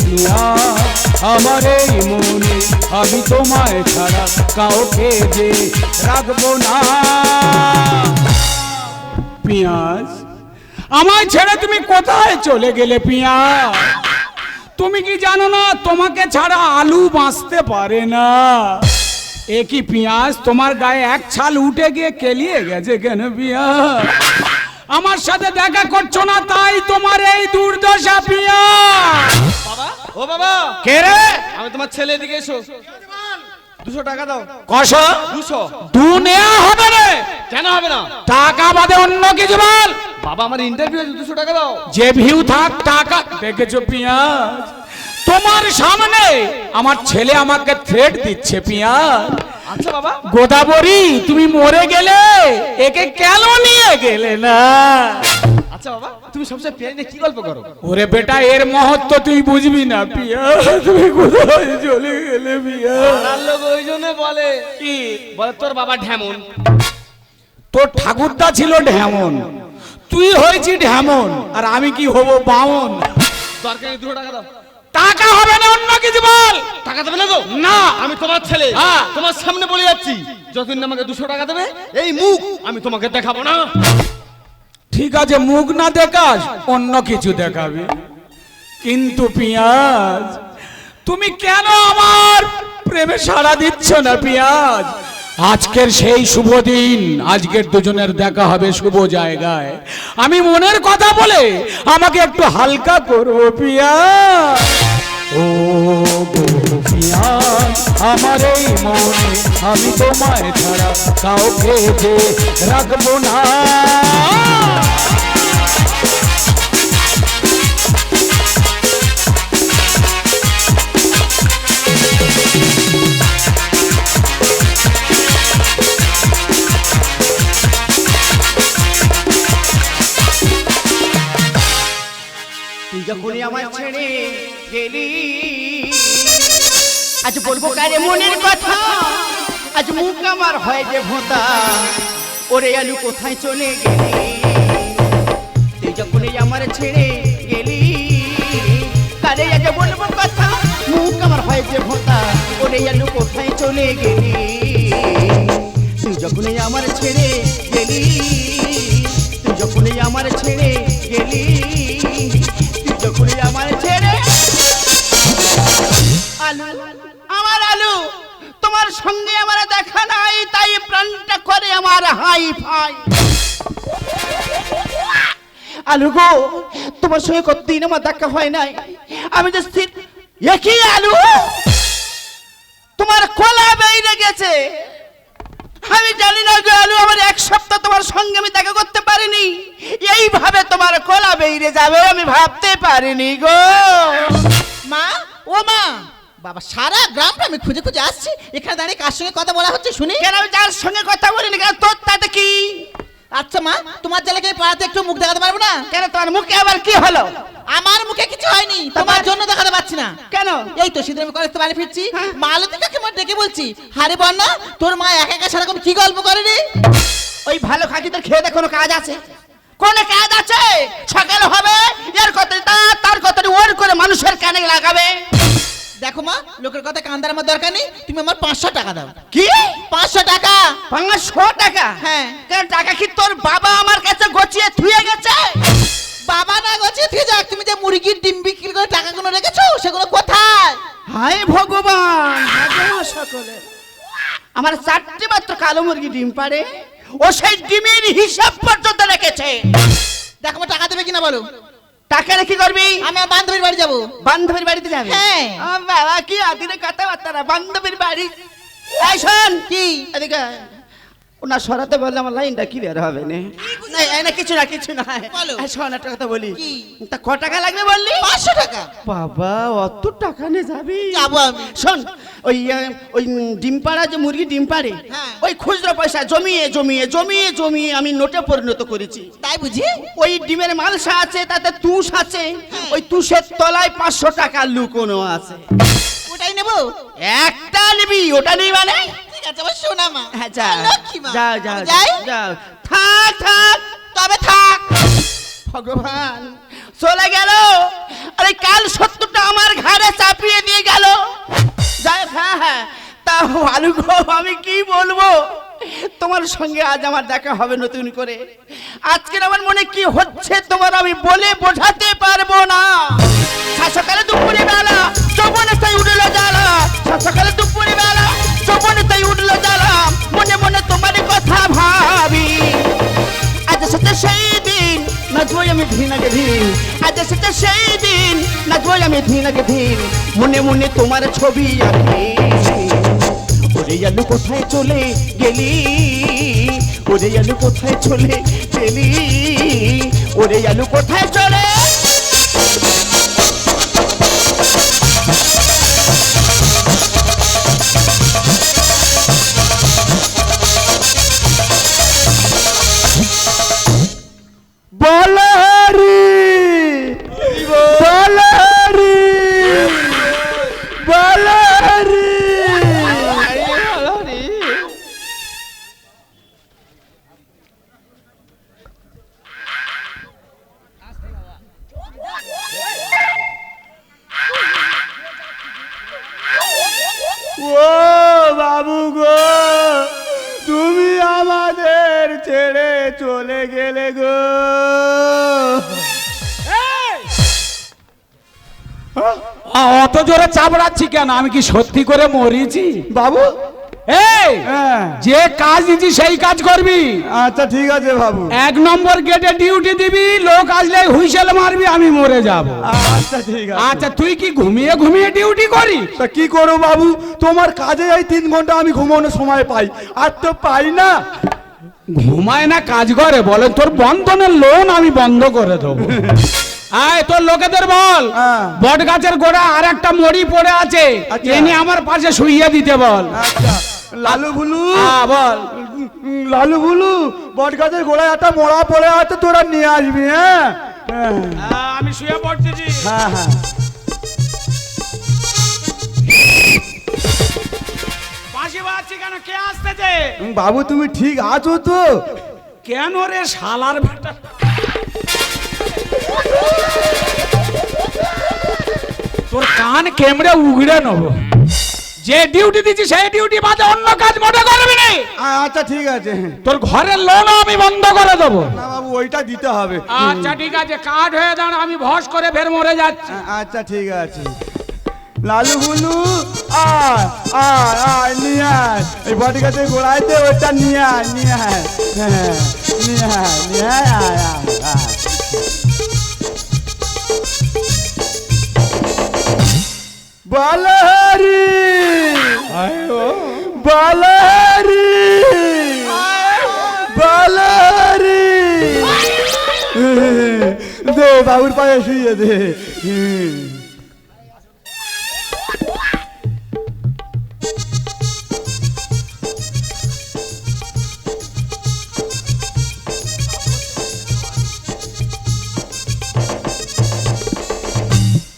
পিয়া আমার এই মনে আমি তোমায় ছাড়া কাউকে যে রাখব না। পিয়াজ, আমায় ছেড়ে তুমি কোথায় চলে গেলে পিয়াজ? তুমি কি জানো না, তোমাকে ছাড়া আলু বাঁচতে পারে না। এ কি পেঁয়াজ, তোমার গায়ে এক ছাল উঠে গিয়ে কেলিয়ে গেছে কেন পেঁয়াজ? আমার সাথে দেখা করছ না তাই তোমার এই দুর্দশা বাবা? ও বাবা! কে রে? আমি তোমার ছেলে দিকে এসো। দুশো টাকা দাও। কষ দুশো। দু নেওয়া হবে রে। কেন হবে না? টাকা বাদে অন্য কিছু বল। বাবা আমার ইন্টারভিউ আছে দুশো টাকা দাও। যে ভিউ থাক টাকা দেখেছ পেঁয়াজ তোমার সামনে আমার ছেলে আমাকে থ্রেট দিচ্ছে পেঁয়াজ আচ্ছা বাবা। গোদাবরী তুমি মরে গেলে একে কেন নিয়ে গেলে না? আচ্ছা বাবা তুমি সবসময় কি গল্প করো? ওরে বেটা এর মহত্ব তুই বুঝবি না পিয়া। তুমি কোথায় চলে গেলে পিয়া? লোক ওই জন্য বলে। কি? বলে তোর বাবা ঢেমন। তোর ঠাকুরদা ছিল ঢেমন। তুই হয়েছি ঢেমন আর আমি কি হব বামন? দরকার দুশো টাকা দাও। টাকা হবে না অন্য কিছু বল। টাকা দেবে না গো? না। আমি তোমার ছেলে। হ্যাঁ। তোমার সামনে বলে যাচ্ছি যতদিন না আমাকে দুশো টাকা দেবে এই মুখ আমি তোমাকে দেখাবো না। ঠিক আছে মুখ না দেখাস অন্য কিছু দেখাবে। কিন্তু পিয়াজ তুমি কেন আমার প্রেমে সাড়া দিচ্ছ না পিয়াজ? আজকের সেই শুভ দিন, আজকের দুজনের দেখা হবে শুভ জায়গায়। আমি মনের কথা বলে আমাকে একটু হালকা করব পিয়া। ও আমার এই মনে, আমি তোমায় ছাড়া কাউকে রাখব না। আজ বলব কারে মনের কথা? আজ মুখ আমার হয় যে ভোতা। ওরে আলু কোথায় চলে গেলি? তুই যখনই আমার ছেড়ে গেলি, কারে আজ বলব কথা? মুখ আমার হয় যে ভোতা। ওরে আলু কোথায় চলে গেলি? তুই যখনই আমার ছেড়ে গেলি, তুই যখনই আমার ছেড়ে গেলি তোমার সঙ্গে আমার দেখা নাই, তাই প্রাণটা করে আমার হাই ফাই। আলু গো, তোমার সঙ্গে কতদিন আমার দেখা হয় নাই? আমি যে স্থির একই আলু? তোমার কলা বেরিয়ে গেছে। আমি জানি না গো আলু, আমার এক সপ্তাহ তোমার সঙ্গে আমি দেখা করতে পারিনি। এইভাবে তোমার কলা বেরিয়ে যাবে, আমি ভাবতে পারিনি গো। মা, ও মা বাবা সারা গ্রামটা আমি খুঁজে খুঁজে আসছি। এখানে দাঁড়িয়ে কার সঙ্গে কথা বলা হচ্ছে শুনি? কেন আমি যার সঙ্গে কথা বলিনি কেন? তোর তাতে কি? আচ্ছা মা তোমার ছেলেকে পাড়াতে একটু মুখ দেখাতে পারব না? কেন তোমার মুখে আবার কি হলো? আমার মুখে কিছু হয়নি তোমার জন্য দেখাতে পাচ্ছি না। কেন? এই তো আমি কলেজ বাড়ি ফিরছি। হ্যাঁ। মালতী কাকিমার ডেকে বলছি হারে বন্যা তোর মা একা একা সারাক্ষণ কি গল্প করে রে ওই ভালো খাকিদের খেয়ে দেখ কোনো কাজ আছে? কোন কাজ আছে? সকাল হবে এর কথা তার তার কথা ওর করে মানুষের কানে লাগাবে। দেখো মা লোকের কথা কান্দার আমার দরকার নেই তুমি আমার পাঁচশো টাকা দাও। কি? পাঁচশো টাকা। পাঁচশো টাকা? হ্যাঁ। টাকা কি তোর বাবা আমার কাছে গচিয়ে থুয়ে গেছে? বাবা না গছে থুয়ে যাক তুমি যে মুরগির ডিম বিক্রি করে টাকাগুলো রেখেছো সেগুলো কোথায়? হায় ভগবান সকলে। আমার চারটে মাত্র কালো মুরগি ডিম পারে ও সেই ডিমের হিসাব পর্যন্ত রেখেছে। দেখো টাকা দেবে কিনা বলো? টাকা রেখে করবি? আমি বান্ধবীর বাড়ি যাব। বান্ধবীর বাড়িতে যাবে? হ্যাঁ। বাবা কি আদিনে কথাবার্তা না বান্ধবীর বাড়ি। এই শোন কি? এদিকে। ওনা সরাতে বললে আমার লাইনটা ক্লিয়ার হবে না। না, না কিছু না কিছু না। একটা কথা বলি। তা ক টাকা লাগবে বললি? পাঁচশো টাকা। বাবা অত টাকা নিয়ে যাবি? যাব আমি। শোন ওই ওই ডিম পাড়া যে মুরগি ডিম পাড়ে হ্যাঁ। ওই খুচরো পয়সা জমিয়ে জমিয়ে জমিয়ে জমিয়ে আমি নোটে পরিণত করেছি। তাই বুঝি? ওই ডিমের মালসা আছে তাতে তুষ আছে হ্যাঁ। ওই তুষের তলায় পাঁচশো টাকা লুকোনো আছে। ওটাই নেব? একটা নিবি ওটা নেই মানে ঠিক আছে আমার সোনা মা। যা। লক্ষ্মী মা। যাও যাও যাই? যাও থাক থাক। তবে থাক। ভগবান চলে গেল। আরে কাল সত্যটা আমার ঘাড়ে চাপিয়ে দিয়ে গেল। যাই হ্যাঁ হ্যাঁ। তা গো আমি কি বলব? তোমার সঙ্গে আজ আমার দেখা হবে নতুন করে। আজকের আমার মনে কি হচ্ছে তোমার আমি বলে বোঝাতে পারব না। সকালে দুপুরে বেলা চৌবনে উঠল জ্বালা। সকালে দুপুরে বেলা ভাবি। সেই দিন আমি সেই দিন আমি মনে মনে তোমার ছবি আঁকি। ওরে আলু কোথায় চলে গেলি? ওরে আলু কোথায় চলে গেলি? ওরে আলু কোথায় চলে কেন? আমি কি সত্যি করে মরিছি বাবু। এই হ্যাঁ। যে কাজ দিচ্ছি সেই কাজ করবি। আচ্ছা ঠিক আছে বাবু। এক নম্বর গেটে ডিউটি দিবি লোক আসলে হুইসেল মারবি আমি মরে যাব। আচ্ছা ঠিক আছে। আচ্ছা তুই কি ঘুমিয়ে ঘুমিয়ে ডিউটি করিস? তা কি করো বাবু? তোমার কাজে এই তিন ঘণ্টা আমি ঘুমানোর সময় পাই। আর তো পাই না। ঘুমায় না কাজ করে। বলে তোর বন্ধনের লোন আমি বন্ধ করে দেবো। আয় তোর লোকেদের বল। হ্যাঁ। বট গাছের গোড়া আর একটা মরি পড়ে আছে। আচ্ছা। এনে আমার পাশে শুইয়ে দিতে বল। আচ্ছা। লালু ভুলু। হ্যাঁ, বল। লালু ভুলু বট গাছের গোড়ায় একটা মোড়া পড়ে আছে তোরা নিয়ে আসবি হ্যাঁ? হ্যাঁ। আমি শুয়ে পড়তেছি। হ্যাঁ হ্যাঁ। কেন? কে আসতেছে? বাবু তুমি ঠিক আছো তো? কেন রে শালার বেটা? তোর কান কেমড়ে উগড়ে নেব। যে ডিউটি দিচ্ছি সেই ডিউটি বাদে অন্য কাজ মোটে করবি না। আচ্ছা ঠিক আছে। তোর ঘরের লোন আমি বন্ধ করে দেবো। না বাবু ওইটা দিতে হবে। আচ্ছা ঠিক আছে কাঠ হয়ে দাঁড় আমি ভস করে ফের মরে যাচ্ছি। আচ্ছা ঠিক আছে। লালু বুলু আয় আয় আয় নিয়ে আয়। এই বটি গাছের গোড়াইতে ওইটা নিয়ে আয় নিয়ে আয়। হ্যাঁ, নিয়ে আয় নিয়ে আয় আয় আয়। বলহারি। বলহারি। বলহারি। দে বাবুর পায়ে শুয়ে দে।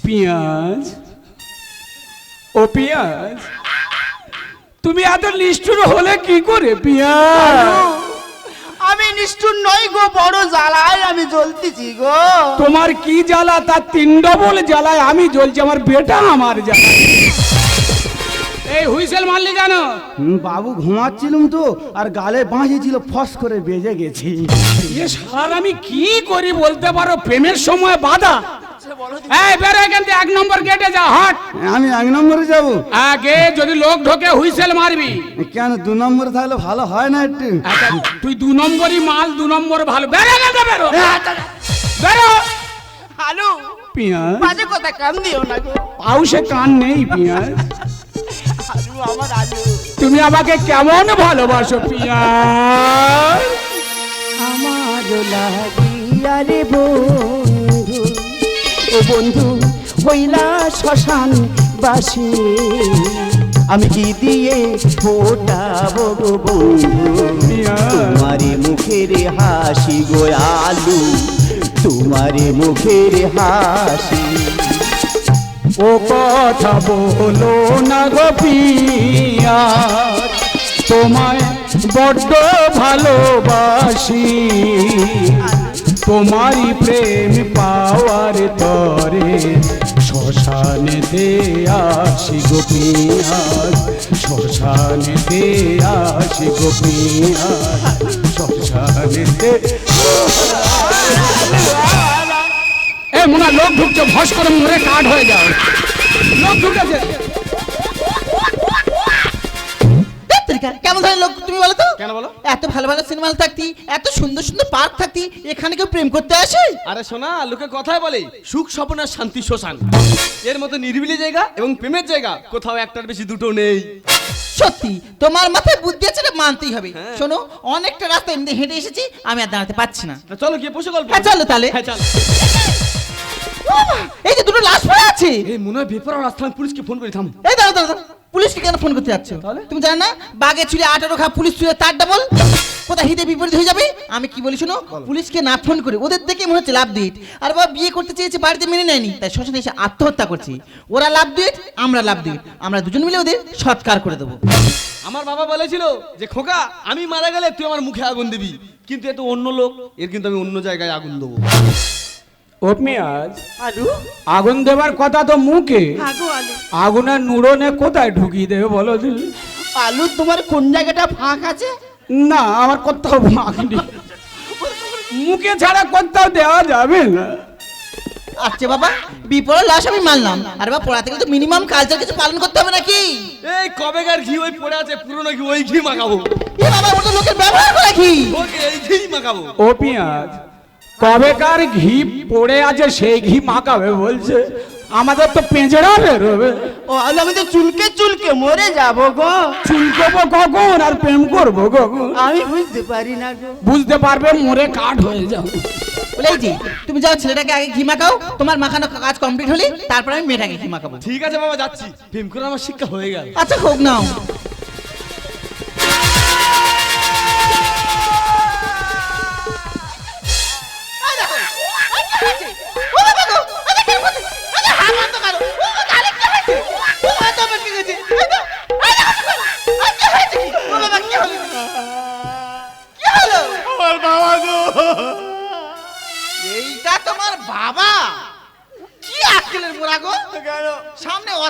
পেঁয়াজ। ও পেঁয়াজ তুমি এত নিষ্ঠুর হলে কি করে পেঁয়াজ? আমি নিষ্ঠুর নই গো বড় জ্বালায় আমি জ্বলতেছি গো। তোমার কি জ্বালা? তার তিন ডবল জ্বালায় আমি জ্বলছি আমার বেটা আমার জ্বালা। এই হুইসেল মারলি কেন? বাবু ঘুমাচ্ছিলাম তো আর গালে বাঁচিয়েছিল ফস করে বেজে গেছি। এ সার আমি কি করি বলতে পারো? প্রেমের সময় বাধা। এই বেরো এখান থেকে এক নম্বর গেটে যা হট। আমি এক নম্বরে যাব? আগে যদি লোক ঢোকে হুইসেল মারবি। কেন? দু নম্বরে থাকলে ভালো হয় না একটু? আচ্ছা, তুই দু নম্বরই মাল দু নম্বর ভালো। বেরো এখান থেকে বেরো। বেরো। আলু পেঁয়াজ। বাজে কথা কান দিও না গো। পাউসে কান নেই পেঁয়াজ। আলু আমার আলু। তুমি আমাকে কেমন ভালোবাসো পিয়ার আমার লাগিয়া রে বন্ধু ও বন্ধু, হইলা শ্মশান বাসি। আমি কি দিয়ে ফোটাবো বন্ধু? তোমারে মুখের হাসি গো আলু, তোমারে মুখের হাসি। ও কথা বলো না গো পিয়ার তোমায় বড্ড ভালোবাসি। তোমারই প্রেম পাওয়ার তরে শ্মশানেতে আসি গোপিয়াজ শ্মশানেতে আসি গোপিয়াজ শ্মশানেতে এ মোনা, লোক ঢুকছে, ভস করে মরে কাঠ হয়ে যাও লোক ঢুকেছে। ধ্যাত্তেরিকা, কেমন ধরনের লোক তুমি বলো তো? কেন বলো? এত ভালো ভালো সিনেমা থাকতি এত সুন্দর সুন্দর পার্ক থাকতি এখানে কেউ প্রেম করতে আসে? আরে শোনা লোকে কথায় বলে সুখ স্বপ্ন আর শান্তি শ্মশান। এর মতো নিরিবিলি জায়গা এবং প্রেমের জায়গা কোথাও একটার বেশি দুটো নেই। সত্যি তোমার মাথায় বুদ্ধি আছে এটা মানতেই হবে। হ্যাঁ। শোনো অনেকটা রাস্তা এমনি হেঁটে এসেছি আমি আর দাঁড়াতে পারছি না। চলো গিয়ে পশু গল্প হ্যাঁ চলো তাহলে। হ্যাঁ চল। এই যে দুটো লাশ পড়ে আছে। এই মনে হয় বেপরা রাস্তা পুলিশকে ফোন করি থাম। এই দাঁড়া দাঁড়া। পুলিশকে কেন ফোন করতে যাচ্ছ? তুমি জানো না? বাঘে চুলে আঠারো খা পুলিশ চুলে তার ডাবল কোথায় হিতে বিপরীত হয়ে যাবে? আমি কি বলি শোনো? পুলিশকে না ফোন করে ওদের দেখে মনে হচ্ছে লাভ দিট আর বাবা বিয়ে করতে চেয়েছে বাড়িতে মেনে নেয়নি। তাই শ্মশানে এসে আত্মহত্যা করছি। ওরা লাভ দিট আমরা লাভ দিট আমরা দুজন মিলে ওদের সৎকার করে দেবো। আমার বাবা বলেছিল যে খোকা আমি মারা গেলে তুই আমার মুখে আগুন দিবি। কিন্তু এ তো অন্য লোক এর কিন্তু আমি অন্য জায়গায় আগুন দেবো। ও পেঁয়াজ আলু? আগুন দেবার কথা তো মুখে। আগো আলু। আগুনের নুড়নে কোথায় ঢুকিয়ে দেবে বলো দিদি আলু তোমার কোন জায়গাটা ফাঁক আছে? না আমার কোথাও ভাঙনি মুখে ছাড়া কোথাও দেওয়া যাবে না। আচ্ছা বাবা বিপরের লাশ আমি মানলাম। আর বাবা পড়াতে গেলে তো মিনিমাম কালচার কিছু পালন করতে হবে নাকি? এই কবেকার ঘি ওই পড়ে আছে পুরনো ঘি ওই ঘি মাখাবো। এ বাবা ওটা লোকের ব্যবহার করে কি ওকে এই ঘি মাখাবো। ও পেঁয়াজ কবেকার ঘি পড়ে আছে সেই ঘি মাখাবে বলছে আমাদের তো পেঁচড়া বেরোবে। ও আলু আমি তো চুলকে চুলকে মরে যাব গো। চুলকবো কখন আর প্রেম করব কখন? আমি বুঝতে পারি না গো। বুঝতে পারবে মরে কাঠ হয়ে যাবে। বলে তুমি যাও ছেলেটাকে আগে ঘি মাখাও তোমার মাখানো কাজ কমপ্লিট হলে তারপর আমি মেয়েটাকে ঘি মাখাবো। ঠিক আছে বাবা যাচ্ছি। প্রেম করে আমার শিক্ষা হয়ে গেল। আচ্ছা হোক নাও।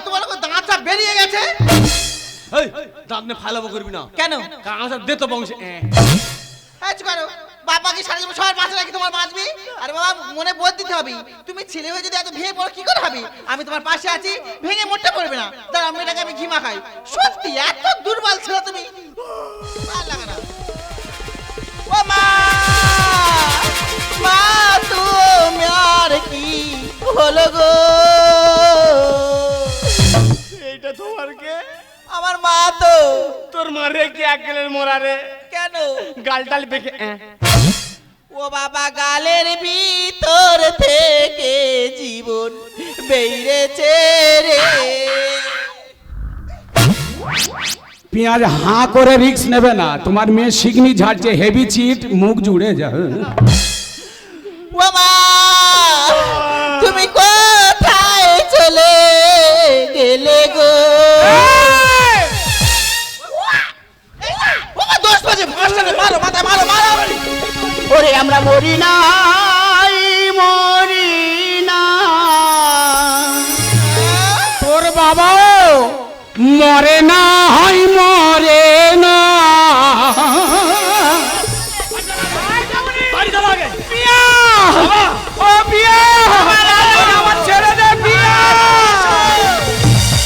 অত বড় করে দাঁতটা বেরিয়ে গেছে। এই দাঁত নে ফালাবো করবি না। কেন? কারণ আমার দে তো বংশে। আচ্ছা করো। বাবা কি সারা জীবন সবার মাঝে নাকি তোমার বাঁচবি? আরে বাবা মনে বোধ দিতে হবে। তুমি ছেলে হয়ে যদি এত ভেঙে পড়ো কি করে হবে? আমি তোমার পাশে আছি ভেঙে মোটে পড়বে না। তার আমি মেয়েটাকে আমি ঘিমা খাই। সত্যি এত দুর্বল ছিল তুমি। ভালো লাগে না। ও মা! এক গেলের মোরা রে কেন গালটাল বেঁকে এ। ও বাবা গালের ভিতর থেকে জীবন বেরিয়েছে রে। পেঁয়াজ হাঁ করে রিক্স নেবে না। তোমার মেয়ে শিগনি ঝাড়ছে হেভি চিট মুখ জুড়ে যাবে। ও মা দোষ মারো মাথায় মারো মারো ওরে আমরা মরি নাই মরি না তোর বাবাও মরে না হয় মরে না!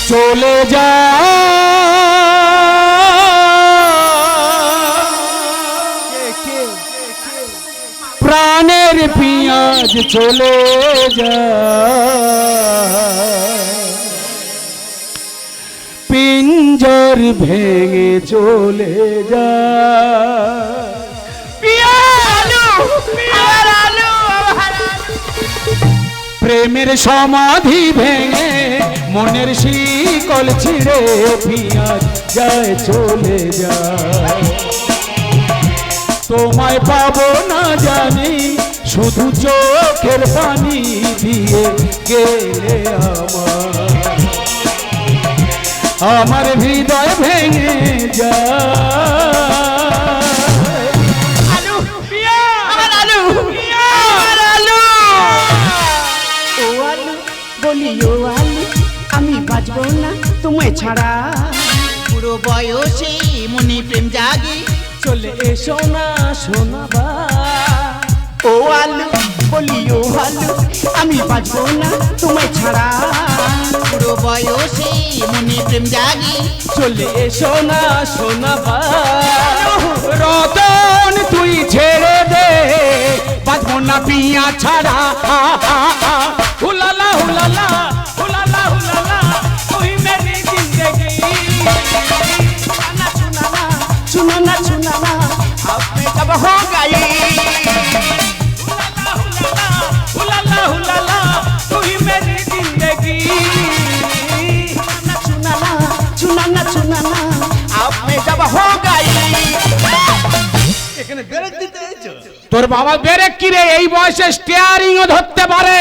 চলে যা পিঁয়াজ চলে যা। পিঞ্জর ভেঙে চলে যা। প্রেমের সমাধি ভেঙে মনের শিকল ছিঁড়ে পিঁয়াজ যায় চলে যায় তোমায় পাবো না জানি শুধু চোখের পানি দিয়ে গেলে আমার আমার হৃদয় ভেঙে আমি তুমি ছাড়া পুরো বয়সে মনে প্রেম জাগে চলে এসো না শোনাবা ও আলু বলিও ভালো আমি বাঁচবো না তোমায় ছাড়া। পুরো বয়সে মনে প্রেম জাগে। চলে এসো না সোনা রতন তুই ছেড়ে দে। বাঁচবো না পিয়া ছাড়া। হুলালা হুলালা হুলালা তোর বাবা বেরেক কিরে এই বয়সে স্টিয়ারিং ও ধরতে পারে?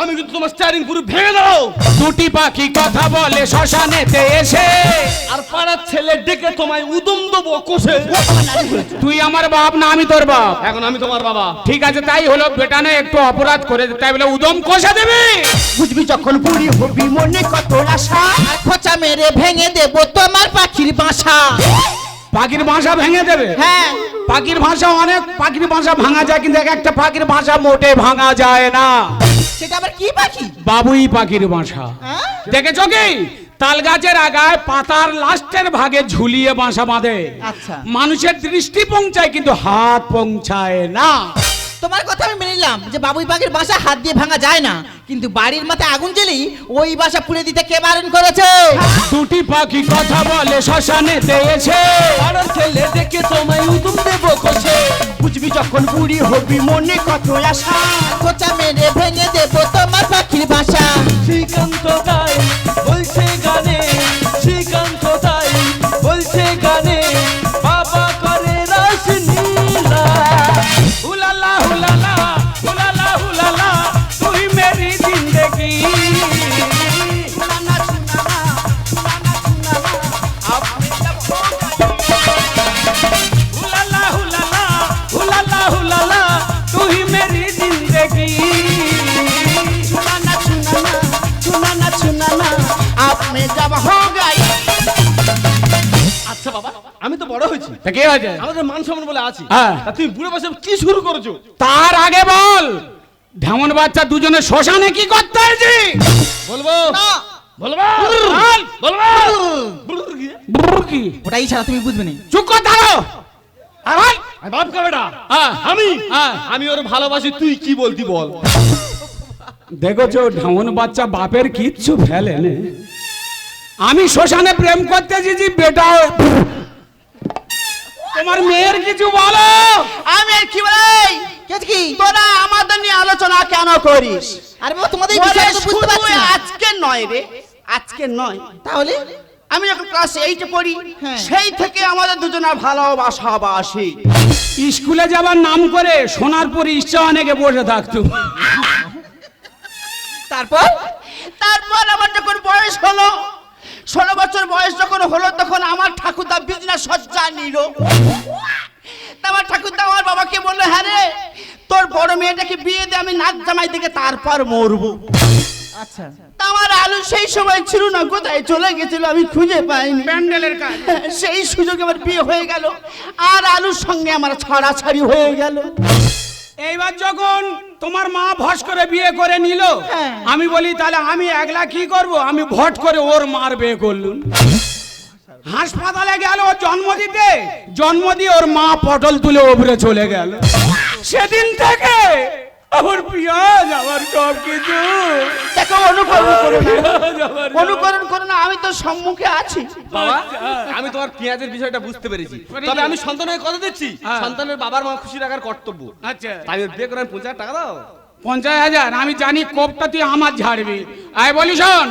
আমি কিন্তু তোমার স্টারিং পুরো ভেঙে দাও দুটি পাখি কথা বলে শ্মশানেতে এসে। আর পাড়ার ছেলে ডেকে তোমায় উদম দেবো কোষে। তুই আমার বাপ না আমি তোর বাপ। এখন আমি তোমার বাবা। ঠিক আছে তাই হলো বেটানে একটু অপরাধ করে দে, তাই বলে উদম কষে দেবে। বুঝবি যখন বুড়ি হবি মনে কত আশা। আর খোঁচা মেরে ভেঙে দেবো তোমার পাখির বাসা। পাখির ভাষা ভেঙে দেবে। হ্যাঁ। পাখির ভাষা অনেক পাখির ভাষা ভাঙা যায় কিন্তু এক একটা পাখির ভাষা মোটে ভাঙা যায় না। সেটা আবার কি পাখি? বাবুই পাখির বাসা হ্যাঁ? দেখেছ কি? তাল গাছের আগায় পাতার লাস্টের ভাগে ঝুলিয়ে বাসা বাঁধে। আচ্ছা। মানুষের দৃষ্টি পৌঁছায় কিন্তু হাত পৌঁছায় না। তোমার কথা আমি মেনে নিলাম যে বাবুই পাখির বাসা হাত দিয়ে ভাঙা যায় না। কিন্তু বাড়ির মাথায় আগুন জ্বেলেই ওই বাসা পুড়ে দিতে কে বারণ করেছে? দুটি পাখি কথা বলে শ্মশানেতে এসে পাড়ার ছেলে দেখে তোমায় উদম দেবো কোষে বুঝবি যখন বুড়ি হবি মনে কত আশা। খোঁচা মেরে ভেঙে দেবো তোমার পাখির বাসা। শ্রীকান্ত তাই কি আমাদের মান সম্মান বলে আছি। হ্যাঁ। বুড়ো বসে কি শুরু করেছ? তার আগে বল। ঢেমন বাচ্চা দুজনে শ্মশানে কি করতে হয়েছি? বলব? বলব? বলব? বলব কি? ওটাই ছাড়া তুমি বুঝবে না। চুপ কর বেটা? হ্যাঁ। আমি? হ্যাঁ। আমি ওর ভালোবাসি তুই কি বলতি বল? দেখেছ ঢেমন বাচ্চা বাপের কিচ্ছু ফেলে নে আমি শ্মশানে প্রেম করতে এসেছি বেটা। তোমার মেয়ের কিছু বলো। আমি আর কি বলাই কে কি? তোরা আমাদের নিয়ে আলোচনা কেন করিস? আরে বাবা তোমাদের বিষয়টা তো বুঝতে পারছি না। আজকে নয় রে আজকে নয়। তাহলে? আমি যখন ক্লাস এইটে পড়ি হ্যাঁ। সেই থেকে আমাদের দুজনের ভালোবাসা বাসি স্কুলে যাবার নাম করে সোনার সোনারপুর ইচ্ছা অনেকে বসে থাকতো। তারপর? তারপর আমার যখন বয়স হলো ষোলো বছর বয়স যখন হলো তখন আমার ঠাকুরদা বিজনেস সজ্জা নিল। আমার ঠাকুরদা আমার বাবাকে বলল হ্যাঁ রে তোর বড় মেয়েটাকে বিয়ে দিয়ে আমি নাচ জামাই থেকে তারপর মরবো। আচ্ছা। আমার আলু সেই সময় ছিল না কোথায় চলে গেছিল আমি খুঁজে পাইনি। প্যান্ডেলের কাজ। সেই সুযোগে আমার বিয়ে হয়ে গেল আর আলুর সঙ্গে আমার ছাড়াছাড়ি হয়ে গেল। এইবার যখন তোমার মা ভস করে বিয়ে করে নিল হ্যাঁ। আমি বলি তাহলে আমি একলা কি করব? আমি ভট করে ওর মার বিয়ে করলুম। হাসপাতালে গেল ওর জন্ম দিতে। জন্ম দিয়ে ওর মা পটল তুলে ওপরে চলে গেল। সেদিন থেকে আমার পিয়াজ আমার সব কিছু। দেখো অনুকরণ করো না। অনুকরণ করো না আমি তো সম্মুখে আছি। বাবা আমি তোমার পেঁয়াজের বিষয়টা বুঝতে পেরেছি। তবে আমি সন্তানের কথা দিচ্ছি। হ্যাঁ। সন্তানের বাবার মা খুশি রাখার কর্তব্য। আচ্ছা। তাই বিয়ে করে পঞ্চাশ টাকা দাও। পঞ্চাশ হাজার আমি জানি কোপটা তুই আমার ঝাড়বি। আয় বলি শোন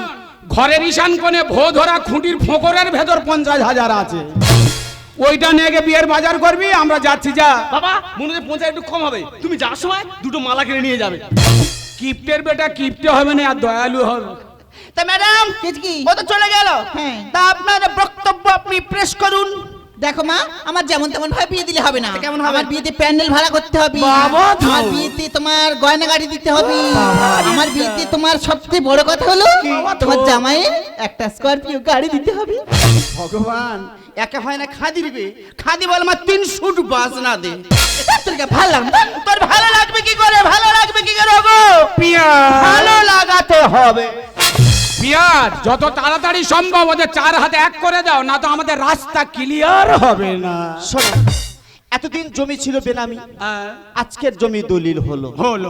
ঘরের ঈশান কোণে ভো ধরা খুঁটির ফোকরের ভেতর পঞ্চাশ হাজার আছে। ওইটা নিয়ে গিয়ে বিয়ের বাজার করবি আমরা যাচ্ছি যা। বাবা মনে হয় পঞ্চাশ একটু কম হবে। তুমি যাওয়ার সময় দুটো মালা কিনে নিয়ে যাবে। কিপ্টের বেটা কিপ্টে হবে না আর দয়ালু হবে। তা ম্যাডাম ও তো চলে গেল। হ্যাঁ। তা আপনার বক্তব্য আপনি প্রেস করুন। দেখো মা আমার যেমন তেমন ভাবে বিয়ে দিলে হবে না। কেমন? আমার বিয়েতে প্যান্ডেল ভাড়া করতে হবে। আমার বিয়েতে তোমার গয়না গাড়ি দিতে হবে। আমার বিয়েতে তোমার সবচেয়ে বড় কথা হলো তোমার জামাই একটা স্করপিও গাড়ি দিতে হবে। ভগবান একা হয় না খাদি দিবে খাদি বল আমার তিন শুট বাস না দে। তোর কে ভালো লাগবে? তোর ভালো লাগবে কি করে? ভালো লাগবে কি করে গো ভালো লাগাতে হবে। পিয়াজ যত তাড়াতাড়ি সম্ভব ওদের চার হাতে এক করে দাও না তো আমাদের রাস্তা ক্লিয়ার হবে না। শোনো এতদিন জমি ছিল বেনামি হ্যাঁ, আজকের জমি দলিল হলো। হলো।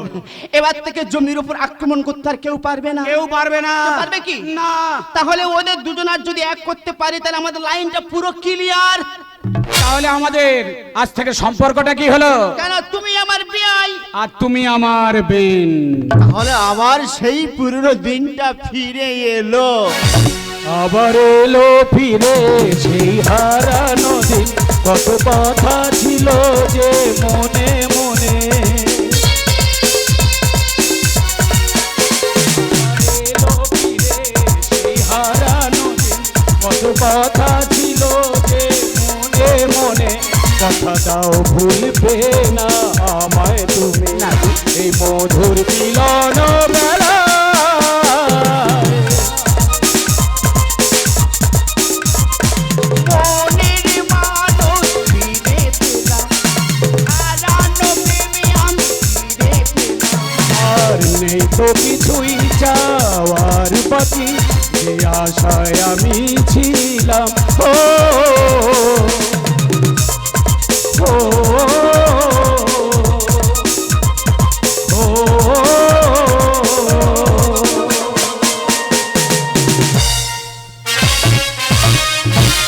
এবার থেকে জমির উপর আক্রমণ করতে আর কেউ পারবে না। কেউ পারবে না। পারবে কি? না। তাহলে ওদের দুজনার যদি এক করতে পারে তাহলে আমাদের লাইনটা পুরো ক্লিয়ার তাহলে আমাদের আজ থেকে সম্পর্কটা কি হলো? কেন তুমি আমার বিয়াই? আর তুমি আমার বেন। তাহলে আবার সেই পুরনো দিনটা ফিরে এলো। আবার এলো ফিরে সেই হারানো দিন। কত কথা ছিল যে মনে মনে। এলো ফিরে সেই হারানো দিন। কত কথা কথা দাও ভুলবে না আমায় তুমি। এই মধুর মিলন